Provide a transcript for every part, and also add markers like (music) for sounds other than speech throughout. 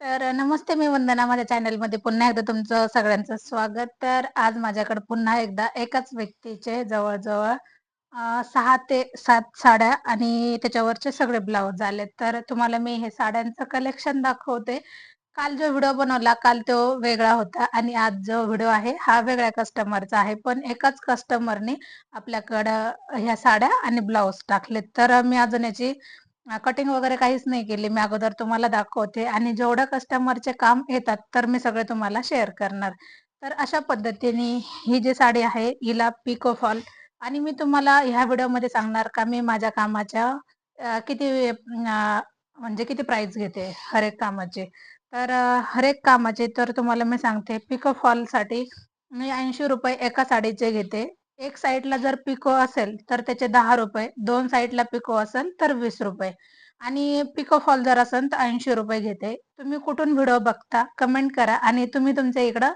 तर नमस्ते मी वंदना माझ्या चॅनलमध्ये पुन्हा एकदा तुमचं सगळ्यांचं स्वागत. तर आज माझ्याकडे पुन्हा एकदा एकाच व्यक्तीचे जवळजवळ सहा ते सात साड्या आणि त्याच्यावरचे सगळे ब्लाऊज आले तर तुम्हाला मी हे साड्यांचं कलेक्शन दाखवते. काल जो व्हिडिओ बनवला काल तो वेगळा होता आणि आज जो व्हिडिओ आहे हा वेगळ्या कस्टमरचा आहे. पण एकाच कस्टमरने आपल्याकडं ह्या साड्या आणि ब्लाऊज टाकलेत. तर मी अजून याची कटिंग वगैरे काहीच नाही केली. मी अगोदर तुम्हाला दाखवते आणि जेवढं कस्टमरचे काम येतात, तर मी सगळे तुम्हाला शेअर करणार. तर अशा पद्धतीने ही जी साडी आहे, हिला पिको फॉल आणि मी तुम्हाला ह्या व्हिडिओमध्ये सांगणार का मी माझ्या कामाच्या किती म्हणजे किती प्राइस घेते हर एक कामाचे. तर हरेक हर एक कामाचे तर तुम्हाला मी सांगते पिको फॉलसाठी मी ₹80 एका साडीचे घेते. एक साईडला जर पिको असेल, तर त्याचे ₹10, दोन साईडला पिको असेल तर ₹20 आणि पिको फॉल जर असेल तर ₹80 घेते. तुम्ही कुठून व्हिडिओ बघता कमेंट करा आणि तुम्ही तुमच्या इकडं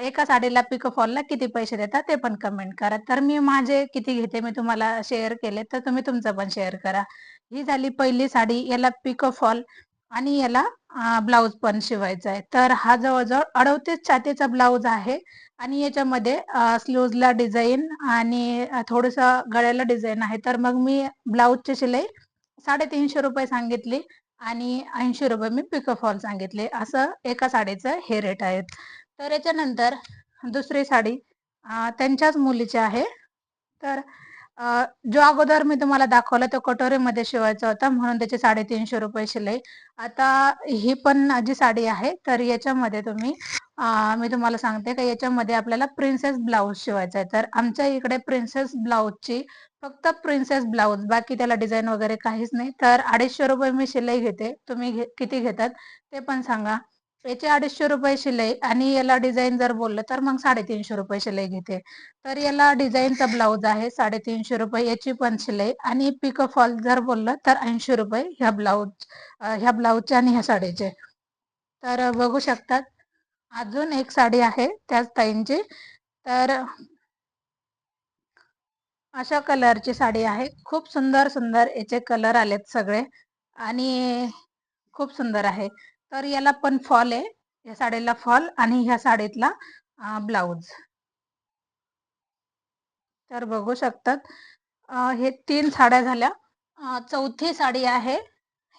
एका साडीला पिको फॉलला किती पैसे देता ते पण कमेंट करा. तर मी माझे किती घेते मी तुम्हाला शेअर केले, तर तुम्ही तुमचं पण शेअर करा. ही झाली पहिली साडी. याला पिको फॉल आणि याला ब्लाउज पण शिवायचा आहे. तर हा जवळ-जवळ 38 छातीचा ब्लाउज आहे आणि याच्यामध्ये स्लूजला डिझाईन आणि थोडंसं गळ्याला डिझाईन आहे. तर मग मी ब्लाऊजची शिलाई ₹350 सांगितली आणि ₹80 मी पिको फॉल सांगितले. असं एका साडीचं हे रेट आहेत. तर याच्यानंतर दुसरी साडी त्यांच्याच मुलीची आहे. तर जो अगोदर मी तुम्हाला दाखवला तो कटोरीमध्ये शिवायचा होता म्हणून त्याचे ₹350 शिलाई. आता ही पण जी साडी आहे तर याच्यामध्ये तुम्ही मी तुम्हाला सांगते का याच्यामध्ये आपल्याला प्रिन्सेस ब्लाऊज शिवायचा आहे. तर आमच्या इकडे प्रिन्सेस ब्लाऊजची फक्त प्रिन्सेस ब्लाऊज बाकी त्याला डिझाईन वगैरे काहीच नाही. तर ₹250 मी शिलाई घेते. तुम्ही घे किती घेतात ते पण सांगा. याचे ₹250 शिलाई आणि याला डिझाईन जर बोललं तर मग ₹350 शिलाई घेते. तर याला डिझाईनचा ब्लाऊज आहे ₹350 याची पण शिलाई आणि पिको फॉल जर बोललं तर ₹80 ह्या ब्लाउज ह्या ब्लाऊजचे आणि ह्या साडीचे. तर बघू शकतात. अजून एक साडी आहे त्याच ताईंची. तर अशा कलरची साडी आहे. खूप सुंदर, सुंदर याचे कलर आलेत सगळे आणि खूप सुंदर आहे. तर याला पण फॉल आहे. या साडीला फॉल आणि ह्या साडीतला ब्लाऊज ब्लाउज. तर बघू शकतात. हे तीन साड्या झाल्या. चौथी साडी आहे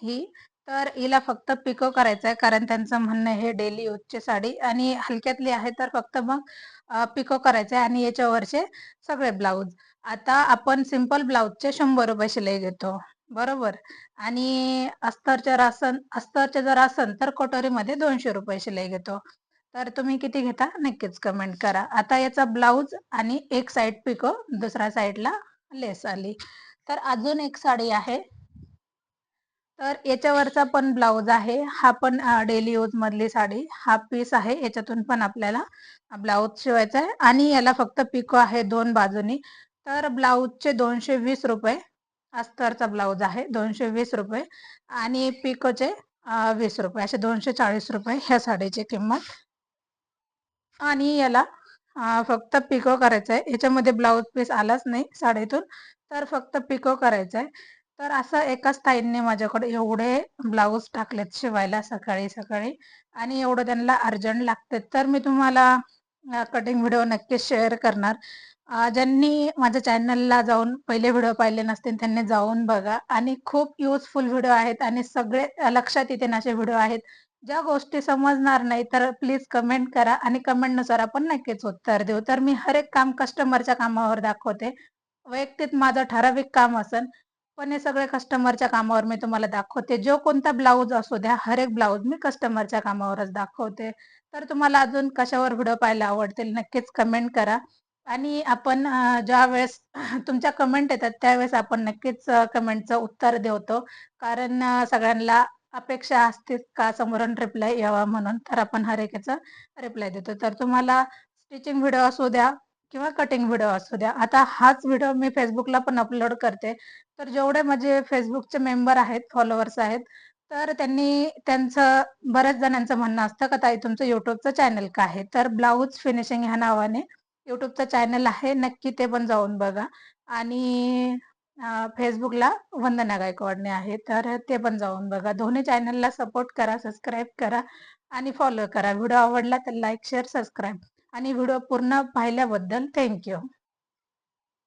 ही. तर हिला फक्त पिको करायचं आहे कारण त्यांचं म्हणणं हे डेली यूजची साडी आणि हलक्यातली आहे तर फक्त मग पिको करायचं आहे आणि याच्यावरचे सगळे ब्लाऊज आता आपण सिंपल ब्लाउजचे ₹100 शिलाई घेतो. बरोबर आणि अस्तरचं जर अस्तरचं अस्तरचे जर असन तर कटोरीमध्ये ₹200 शिलाई घेतो. तर तुम्ही किती घेता नक्कीच कमेंट करा. आता याचा ब्लाऊज आणि एक साइड पिको, दुसऱ्या साईडला लेस आली. तर अजून एक साडी आहे. तर याच्यावरचा पण ब्लाऊज आहे. हा पण डेली यूज मधली साडी. हा पीस आहे. याच्यातून पण आपल्याला ब्लाऊज शिवायचा आहे आणि याला फक्त पिको आहे दोन बाजूनी. तर ब्लाऊजचे दोनशे वीस रुपये अस्तरचा ब्लाऊज आहे ₹220 आणि पिकोचे वीस रुपये असे ₹240 ह्या साडीची किंमत. आणि याला फक्त पिको करायचं आहे. ह्याच्यामध्ये ब्लाऊज पीस आलाच नाही साडीतून. तर फक्त पिको करायचं आहे. तर असं एकाच ताईंनी माझ्याकडे एवढे ब्लाऊज टाकलेत शिवायला सकाळी-सकाळी आणि एवढं त्यांना अर्जंट लागते. तर मी तुम्हाला कटिंग व्हिडिओ नक्कीच शेअर करणार. ज्यांनी माझ्या चॅनलला जाऊन पहिले व्हिडिओ पाहिले नसतील त्यांनी जाऊन बघा आणि खूप युजफुल व्हिडिओ आहेत आणि सगळे लक्षात येते असे व्हिडिओ आहेत. ज्या गोष्टी समजणार नाही तर प्लीज कमेंट करा आणि कमेंटनुसार आपण नक्कीच उत्तर देऊ. तर मी हर एक काम कस्टमरच्या कामावर दाखवते. वैयक्तिक माझं ठराविक काम असेल, पण हे सगळे कस्टमरच्या कामावर मी तुम्हाला दाखवते. जो कोणता ब्लाऊज असू द्या, हर एक ब्लाऊज मी कस्टमरच्या कामावरच दाखवते. तर तुम्हाला अजून कशावर व्हिडिओ पाहायला आवडतील नक्कीच कमेंट करा आणि आपण ज्या ज्यावेळेस (clears throat) तुमच्या कमेंट येतात त्यावेळेस आपण नक्कीच कमेंटचं उत्तर देवतो कारण सगळ्यांना अपेक्षा असते का समोरून रिप्लाय यावा म्हणून. तर आपण हर एकाचा रिप्लाय देतो. तर तुम्हाला स्टिचिंग व्हिडिओ असू द्या किंवा कटिंग व्हिडिओ असू द्या. आता हाच व्हिडिओ मी फेसबुकला पण अपलोड करते. तर जेवढे माझे फेसबुकचे मेंबर आहेत, फॉलोवर्स आहेत, तर त्यांनी त्यांचं बऱ्याच जणांचं म्हणणं असतं का ताई तुमचं युट्यूबचं चॅनल काय आहे? तर ब्लाऊज फिनिशिंग ह्या नावाने यूट्यूबचं चॅनल आहे. नक्की ते पण जाऊन बघा. आणि फेसबुकला वंदना गायकवाडने आहे तर ते पण जाऊन बघा. दोन्ही चॅनलला सपोर्ट करा सबस्क्राईब करा आणि फॉलो करा. व्हिडिओ आवडला तर लाईक शेअर सबस्क्राईब. आणि व्हिडिओ पूर्ण पाहिल्याबद्दल थँक्यू.